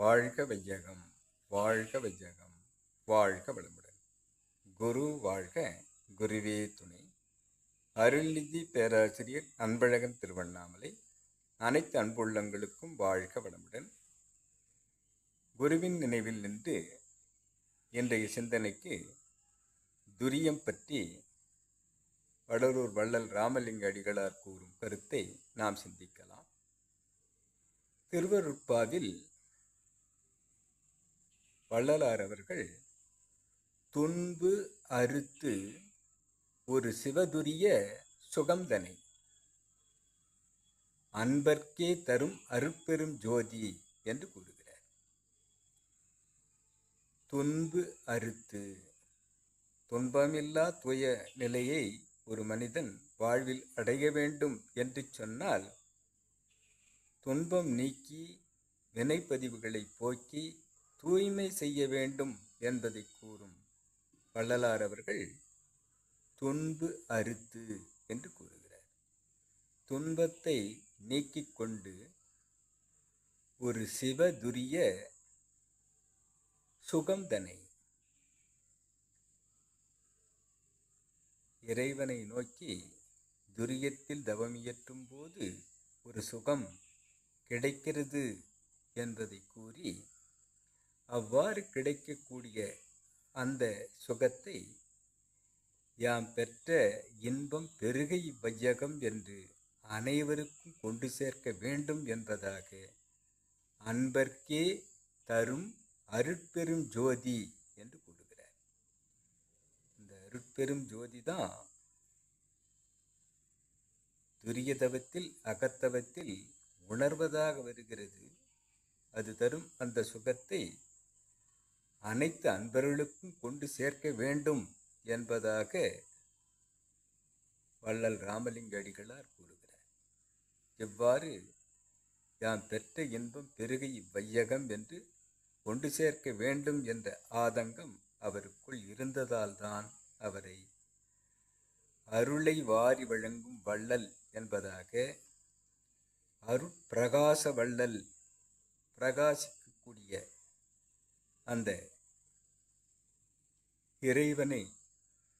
வாழ்க வையகம் வாழ்க வையகம் வாழ்க வளமுடன். குரு வாழ்க குருவே துணை. அருள்நிதி பேராசிரியர் அன்பழகன் திருவண்ணாமலை. அனைத்து அன்புள்ளங்களுக்கும் வாழ்க வளமுடன். குருவின் நினைவில் நின்று இன்றைய சிந்தனைக்கு துரியம் பற்றி வடலூர் வள்ளல் ராமலிங்க அடிகளார் கூறும் கருத்தை நாம் சிந்திக்கலாம். திருவருட்பாவில் வள்ளலார் அவர்கள் துன்பு அறுத்து ஒரு சிவதுரிய சுகந்தனை. அன்பர்க்கே தரும் அருப்பெரும் ஜோதி என்று கூறுகிறார். துன்பு அறுத்து துன்பமில்லா துய நிலையை ஒரு மனிதன் வாழ்வில் அடைய வேண்டும் என்று சொன்னால் துன்பம் நீக்கி வினைப்பதிவுகளை போக்கி தூய்மை செய்ய வேண்டும் என்பதை கூறும் வள்ளலார் அவர்கள் துன்பு அறுத்து என்று கூறுகிறார். துன்பத்தை நீக்கிக் கொண்டு ஒரு சிவதுரிய சுகந்தனை இறைவனை நோக்கி துரியத்தில் தவமியற்றும் போது ஒரு சுகம் கிடைக்கிறது என்பதை கூறி அவ்வாறு கிடைக்கக்கூடிய அந்த சுகத்தை யாம் பெற்ற இன்பம் பெருகை வையகம் என்று அனைவருக்கும் கொண்டு சேர்க்க வேண்டும் என்பதாக அன்பர்க்கே தரும் அருட்பெரும் ஜோதி என்று கூறுகிறார். இந்த அருட்பெரும் ஜோதி தான் துரியதவத்தில் அகத்தவத்தில் உணர்வதாக வருகிறது. அது தரும் அந்த சுகத்தை அனைத்து அன்பர்களுக்கும் கொண்டு சேர்க்க வேண்டும் என்பதாக வள்ளல் ராமலிங்க அடிகளார் கூறுகிறார். இவ்வாறு யாம் பெற்ற இன்பம் பெருகை வையகம் என்று கொண்டு சேர்க்க வேண்டும் என்ற ஆதங்கம் அவருக்குள் இருந்ததால்தான் அவரை அருளை வாரி வழங்கும் வள்ளல் என்பதாக அருட்பிரகாச வள்ளல் பிரகாசிக்கக்கூடிய அந்த இறைவனை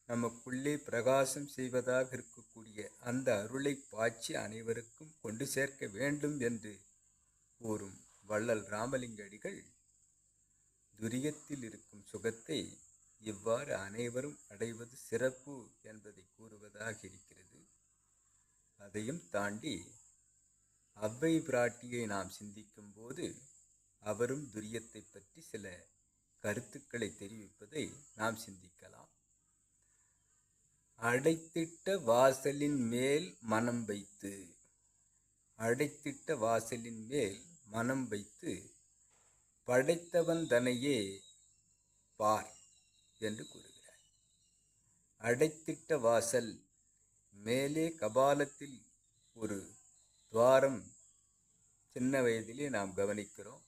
நமக்குள்ளே பிரகாசம் செய்வதாக இருக்கக்கூடிய அந்த அருளை பாய்ச்சி அனைவருக்கும் கொண்டு சேர்க்க வேண்டும் என்று கூறும் வள்ளல் ராமலிங்க அடிகள் துரியத்தில் இருக்கும் சுகத்தை இவ்வாறு அனைவரும் அடைவது சிறப்பு என்பதை கூறுவதாக இருக்கிறது. அதையும் தாண்டி அவ்வை பிராட்டியை நாம் சிந்திக்கும் போது அவரும் துரியத்தை பற்றி சில கருத்துக்களை தெரிவிப்பதை நாம் சிந்திக்கலாம். அடைத்திட்ட வாசலின் மேல் மனம் வைத்து அடைத்திட்ட வாசலின் மேல் மனம் வைத்து படைத்தவன் தனையே பார் என்று கூறுகிறார். அடைத்திட்ட வாசல் மேலே கபாலத்தில் ஒரு துவாரம் சின்ன வயதிலே நாம் கவனிக்கிறோம்.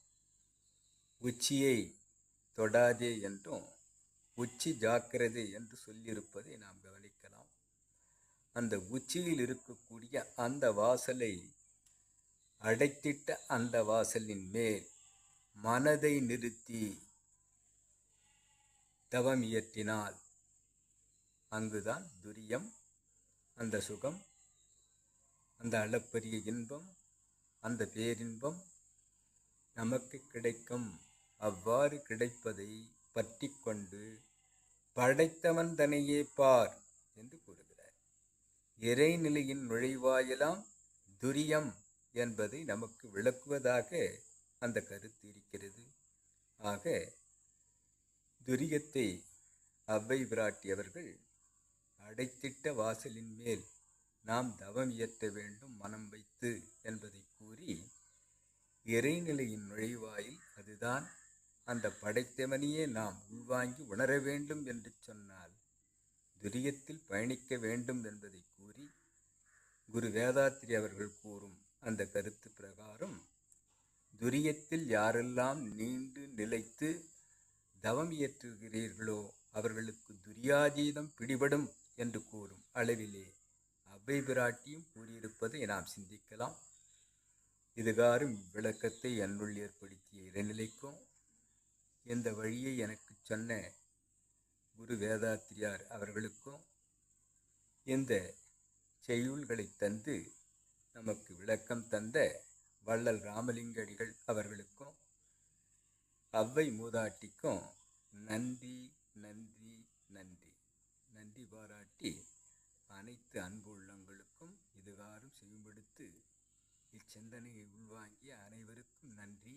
உச்சியை தொடாதே என்றும் உச்சி ஜாக்கிரதை என்று சொல்லியிருப்பதை நாம் கவனிக்கலாம். அந்த உச்சியில் இருக்கக்கூடிய அந்த வாசலை அடைத்திட்ட அந்த வாசலின் மேல் மனதை நிறுத்தி தவம் இயற்றினால் அங்குதான் துரியம் அந்த சுகம் அந்த அளப்பரிய இன்பம் அந்த பேரின்பம் நமக்கு கிடைக்கும். அவ்வாறு கிடைப்பதை பற்றி கொண்டு படைத்தவன் தனையே பார் என்று கூறுகிறார். இறைநிலையின் நுழைவாயெல்லாம் துரியம் என்பதை நமக்கு விளக்குவதாக அந்த கருத்து இருக்கிறது. ஆக துரியத்தை அவ்வை விராட்டி அவர்கள் அடைத்திட்ட வாசலின் மேல் நாம் தவம் இயற்ற வேண்டும் மனம் வைத்து என்பதை கூறி இறைநிலையின் நுழைவாயில் அதுதான் அந்த படைத்தவனையே நாம் உள்வாங்கி உணர வேண்டும் என்று சொன்னால் துரியத்தில் பயணிக்க வேண்டும் என்பதை கூறி குரு வேதாத்திரி அவர்கள் கூறும் அந்த கருத்து பிரகாரம் துரியத்தில் யாரெல்லாம் நீண்டு நிலைத்து தவம் இயற்றுகிறீர்களோ அவர்களுக்கு துரியாதீதம் பிடிபடும் என்று கூறும் அளவிலே அவ்வை பிராட்டியும் கூறியிருப்பதை நாம் சிந்திக்கலாம். இதுகாரும் விளக்கத்தை என்னுள் ஏற்படுத்திய இறைநிலைக்கும் இந்த வழியை எனக்கு சொன்ன குரு வேதாத்திரியார் அவர்களுக்கும் இந்த செய்யுள்களை தந்து நமக்கு விளக்கம் தந்த வள்ளல் ராமலிங்கடிகள் அவர்களுக்கும் அவ்வை மூதாட்டிக்கும் நன்றி நன்றி நன்றி. நன்றி பாராட்டி அனைத்து அன்பு உள்ளங்களுக்கும் இதுகாரும் செய்யும்படுத்து இச்சிந்தனையை உள்வாங்கிய அனைவருக்கும் நன்றி.